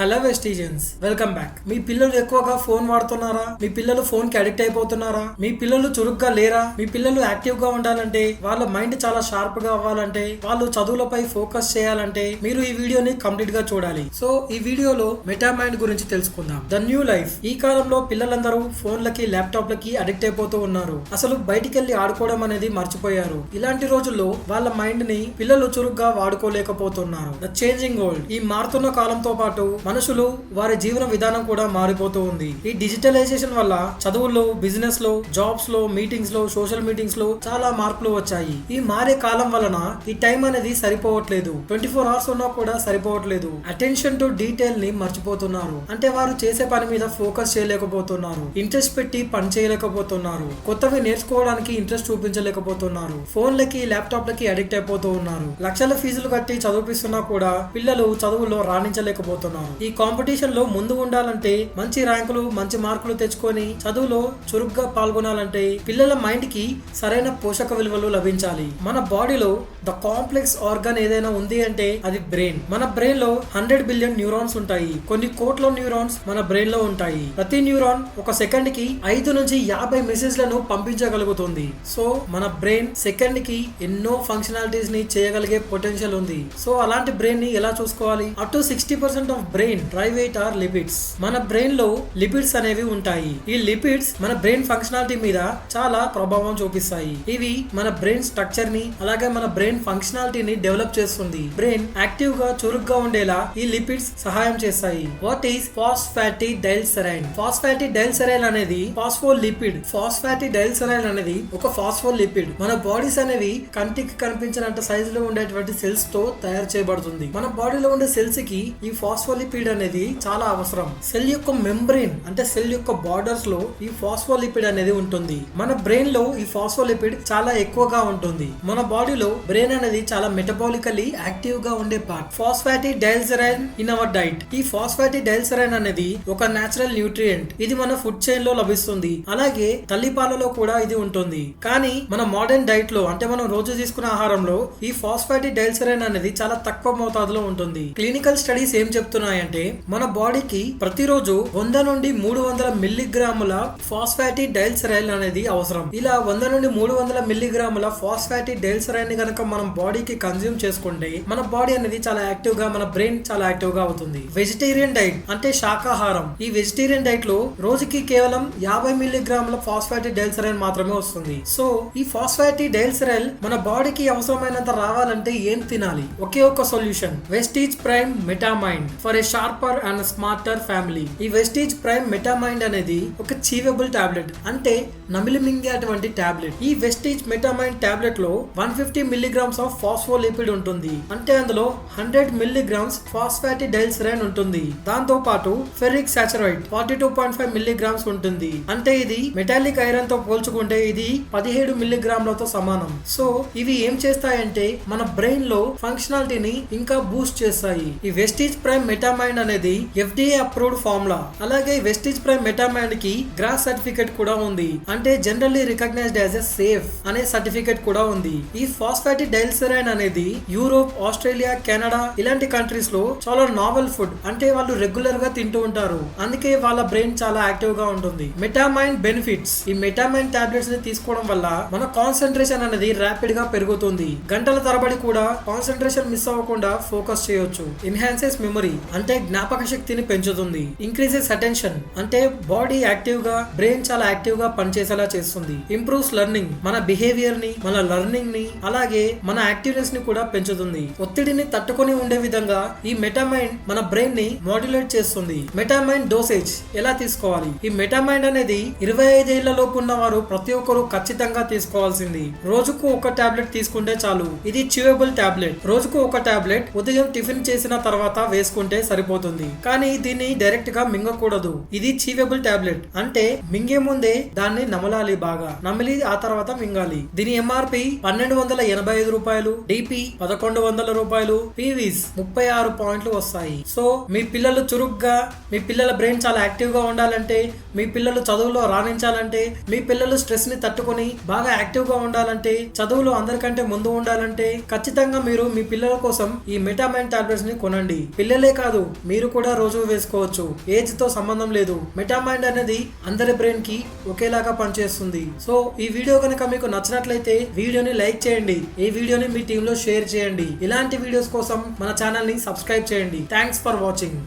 Hello వెస్టీజియన్స్ welcome back మీ పిల్లలు ఎక్కువగా ఫోన్ వాడుతున్నారా? మీ పిల్లలు ఫోన్కి అడిక్ట్ అయిపోతున్నారా? మీ పిల్లలు చురుగ్గా లేరా? మీ పిల్లలు యాక్టివ్గా ఉండాలంటే వాళ్ళ మైండ్ చాలా షార్ప్గా అవ్వాలంటే వాళ్ళు చదువులపై ఫోకస్ చేయాలంటే మీరు ఈ వీడియోని కంప్లీట్గా చూడాలి. సో ఈ వీడియోలో మెటా మైండ్ గురించి తెలుసుకుందాం. ద న్యూ లైఫ్ ఈ కాలంలో పిల్లలందరూ ఫోన్లకి ల్యాప్టాప్లకి అడిక్ట్ అయిపోతూ ఉన్నారు. అసలు బయటికి వెళ్ళి ఆడుకోవడం అనేది మర్చిపోయారు. ఇలాంటి రోజుల్లో వాళ్ళ మైండ్ని పిల్లలు చురుగ్గా వాడుకోలేకపోతున్నారు. ద చేంజింగ్ వరల్డ్ ఈ మారుతున్న కాలంతో పాటు మనుషులు వారి జీవన విధానం కూడా మారిపోతూ ఉంది. ఈ డిజిటలైజేషన్ వల్ల చదువుల్లో బిజినెస్లో జాబ్స్లో మీటింగ్స్లో సోషల్ మీటింగ్స్లో చాలా మార్పులు వచ్చాయి. ఈ మారే కాలం వలన ఈ టైం అనేది సరిపోవట్లేదు. ట్వంటీ ఫోర్ అవర్స్ ఉన్నా కూడా సరిపోవట్లేదు. అటెన్షన్ టు డీటెయిల్ని మర్చిపోతున్నారు. అంటే వారు చేసే పని మీద ఫోకస్ చేయలేకపోతున్నారు. ఇంట్రెస్ట్ పెట్టి పని చేయలేకపోతున్నారు. కొత్తవి నేర్చుకోవడానికి ఇంట్రెస్ట్ చూపించలేకపోతున్నారు. ఫోన్లకి ల్యాప్టాప్లకి అడిక్ట్ అయిపోతూ ఉన్నారు. లక్షల ఫీజులు కట్టి చదివిపిస్తున్నా కూడా పిల్లలు చదువులో రాణించలేకపోతున్నారు. ఈ కాంపిటీషన్లో ముందు ఉండాలంటే మంచి ర్యాంకులు మంచి మార్కులు తెచ్చుకొని చదువులో చురుగ్గా పాల్గొనాలంటే పిల్లల మైండ్కి సరైన పోషక విలువలు లభించాలి. మన బాడీలో ద కాంప్లెక్స్ ఆర్గన్ ఏదైనా ఉంది అంటే అది బ్రెయిన్ మన బ్రెయిన్లో హండ్రెడ్ బిలియన్ న్యూరాన్స్ ఉంటాయి. కొన్ని కోట్ల న్యూరాన్స్ మన బ్రెయిన్లో ఉంటాయి. ప్రతి న్యూరాన్ ఒక సెకండ్కి ఐదు నుంచి యాభై మెసేజ్లను పంపించగలుగుతుంది. సో మన బ్రెయిన్ సెకండ్కి ఎన్నో ఫంక్షనాలిటీస్ని చేయగలిగే పొటెన్షియల్ ఉంది. సో అలాంటి బ్రెయిన్ని ఎలా చూసుకోవాలి? Up to sixty percent of brain private are lipids మన బ్రెయిన్లో లిపిడ్స్ అనేవి ఉంటాయి. ఈ లిపిడ్స్ మన బ్రెయిన్ ఫంక్షనాలిటీ మీద చాలా ప్రభావం చూపిస్తాయి. ఇవి మన బ్రెయిన్ స్ట్రక్చర్ని అలాగే మన బ్రెయిన్ ఫంక్షనాలిటీని డెవలప్ చేస్తుంది. బ్రెయిన్ యాక్టివ్గా చురుగ్గా ఉండేలా ఈ లిపిడ్స్ సహాయం చేస్తాయి. వాట్ ఈస్ ఫాస్ఫాటీ డైల్సరైన్ ఫాస్ఫాటీ డైల్సరైన్ అనేది ఫాస్ఫో లిపిడ్ ఫాస్ఫాటీ డైల్సరైన్ అనేది ఒక ఫాస్ఫో లిపిడ్ మన బాడీస్ అనేవి కంటికి కనిపించినంత సైజులో ఉండేటువంటి సెల్స్తో తయారు చేయబడుతుంది. మన బాడీలో ఉండే సెల్స్కి ఈ ఫాస్ఫోలిపిడ్ అనేది చాలా అవసరం. సెల్ యొక్క మెంబ్రెయిన్ అంటే సెల్ యొక్క బార్డర్స్లో ఈ ఫాస్ఫోలిపిడ్ అనేది ఉంటుంది. మన బ్రెయిన్లో ఈ ఫాస్ఫోలిపిడ్ చాలా ఎక్కువగా ఉంటుంది. మన బాడీలో బ్రెయిన్ అనేది చాలా మెటబాలికలీ యాక్టివ్గా ఉండే part phosphatidylserine in our diet ఈ ఫాస్ఫాటీ డైల్సరైన్ అనేది ఒక నేచురల్ న్యూట్రియంట్ ఇది మన ఫుడ్ చైన్లో లభిస్తుంది. అలాగే తల్లిపాలలో కూడా ఇది ఉంటుంది. కానీ మన మోడర్న్ డైట్లో అంటే మనం రోజు తీసుకునే ఆహారంలో ఈ ఫాస్ఫాటీ డైల్సరైన్ అనేది చాలా తక్కువ మోతాదులో ఉంటుంది. క్లినికల్ స్టడీస్ ఏం చెప్తున్నాయంటే మన బాడీకి ప్రతిరోజు వంద నుండి మూడు వందల మిల్లీగ్రాముల ఫాస్ఫాటీ డైల్సరైన్ అనేది అవసరం. ఇలా వంద నుండి మూడు వందల మిల్లీగ్రాముల ఫాస్ఫాటీ డైల్సరైన్ కనుక మనం బాడీకి కన్జ్యూమ్ చేసుకుంటే మన బాడీ అనేది చాలా యాక్టివ్గా మన బ్రెయిన్ చాలా యాక్టివ్గా అవుతుంది. వెజిటేరియన్ డైట్ అంటే శాకాహారం. ఈ వెజిటేరియన్ డైట్లో రోజుకి కేవలం యాభై మిల్లీగ్రాముల ఫాస్ఫాటీ డైల్సరైన్ మాత్రమే వస్తుంది. సో ఈ ఫాస్ఫాటీ డైల్సరైల్ మన బాడీకి అవసరమైనంత రావాలంటే ఏం తినాలి? ఒకే ఒక solution Vestige Prime Metamind for a sharper and smarter family ఈ వెస్టీజ్ ప్రైమ్ మెటామైండ్ అనేది ఒక చీవబుల్ టాబ్లెట్ అంటే నమిలి మింగేటువంటి టాబ్లెట్ ఈ Vestige Metamind టాబ్లెట్లో one fifty milligrams of phospholipid ఉంటుంది. అంటే అందులో హండ్రెడ్ మిల్లీగ్రామ్స్ ఫాస్ఫాటీ డైల్సరైన్ ఉంటుంది. దాంతో పాటు ferric saccharide forty two point five milligrams ఉంటుంది. అంటే ఇది మెటాలిక్ ఐరన్తో పోల్చుకుంటే ఇది పదిహేడు మిల్లీగ్రామ్లతో సమానం. సో ఇవి ఏం చేస్తాయంటే మన బ్రెయిన్లో ఫంక్షనాలిటీని ఇంకా బూస్ట్ చేస్తాయి. ఈ వెస్టీజ్ ప్రైమ్ మెటామైండ్ అనేది ఎఫ్డిఏ అప్రూవ్డ్ ఫార్ములా అలాగే వెస్టీజ్ ప్రైమ్ మెటామైండ్కి గ్రాస్ సర్టిఫికేట్ కూడా ఉంది. అంటే generally recognised as a safe అనే సర్టిఫికేట్ కూడా ఉంది. ఈ ఫాస్ఫాటి డైల్సరైన్ అనేది యూరోప్ ఆస్ట్రేలియా కెనడా ఇలాంటి కంట్రీస్లో చాలా నావెల్ ఫుడ్ అంటే వాళ్ళు రెగ్యులర్గా తింటూ ఉంటారు. అందుకే వాళ్ళ బ్రెయిన్ చాలా యాక్టివ్గా ఉంటుంది. మెటామైన్ బెనిఫిట్స్ ఈ మెటామైన్ టాబ్లెట్స్ని తీసుకోవడం వల్ల మన కాన్సన్ట్రేషన్ అనేది ర్యాపిడ్గా పెరుగుతుంది. గంటల తరబడి కూడా కాన్సన్ట్రేషన్ మిస్ అవ్వకుండా ఫోకస్ చేయొచ్చు. ఎన్హాన్సెస్ మెమరీ అంటే జ్ఞాపక శక్తిని పెంచుతుంది. ఇంక్రీజెస్ అటెన్షన్ అంటే బాడీ యాక్టివ్గా బ్రెయిన్ చాలా యాక్టివ్గా పనిచేసేలా చేస్తుంది. ఇంప్రూవ్స్ లెర్నింగ్ మన బిహేవియర్ని మన లెర్నింగ్ని అలాగే మన యాక్టివ్నెస్ని కూడా పెంచుతుంది. ఒత్తిడిని తట్టుకొని ఉండే విధంగా ఈ మెటామైండ్ మన బ్రెయిన్ని మాడ్యులేట్ చేస్తుంది. మెటామైండ్ డోసేజ్ ఎలా తీసుకోవాలి? ఈ మెటామైండ్ అనేది ఇరవై ఐదేళ్ళ లోపు ఉన్న వారు ప్రతి ఒక్కరూ ఖచ్చితంగా తీసుకోవాల్సింది. రోజుకు ఒక టాబ్లెట్ తీసుకుంటే చాలు. ఇది చ్యూయబుల్ టాబ్లెట్ రోజుకు ఒక టాబ్లెట్ ఉదయం టిఫిన్ చేసిన తర్వాత వేసుకుంటే సరిపోతుంది. కానీ దీన్ని డైరెక్ట్గా మింగకూడదు. ఇది చీవబుల్ టాబ్లెట్ అంటే మింగే ముందే దాన్ని నమలాలి బాగా. నమిలి ఆ తర్వాత మింగాలి. దీని ఎంఆర్పి పన్నెండు వందల ఎనభై ఐదు ఐదు రూపాయలు డిపి పదకొండు వందల రూపాయలు పీవీస్ ముప్పై ఆరు పాయింట్లు వస్తాయి. సో మీ పిల్లలు చురుగ్గా మీ పిల్లల బ్రెయిన్ చాలా యాక్టివ్గా ఉండాలంటే మీ పిల్లలు చదువులో రాణించాలంటే మీ పిల్లలు స్ట్రెస్ని తట్టుకొని బాగా యాక్టివ్గా ఉండాలంటే చదువులో అందరికంటే ముందు ఉండాలంటే ఖచ్చితంగా మీరు మీ పిల్లల కోసం ఈ మెటామైన్ టాబ్లెట్స్ని కొనండి. పిల్లలే కాదు మీరు కూడా రోజు వేసుకోవచ్చు. ఏజ్తో సంబంధం లేదు. మెటామైండ్ అనేది అందరి బ్రెయిన్కి ఒకేలాగా పనిచేస్తుంది. సో ఈ వీడియో కనుక మీకు నచ్చినట్లయితే వీడియోని లైక్ చేయండి. ఈ వీడియోని మీ టీమ్లో షేర్ చేయండి. ఇలాంటి వీడియోస్ కోసం మన ఛానల్ని సబ్స్క్రైబ్ చేయండి. Thanks for watching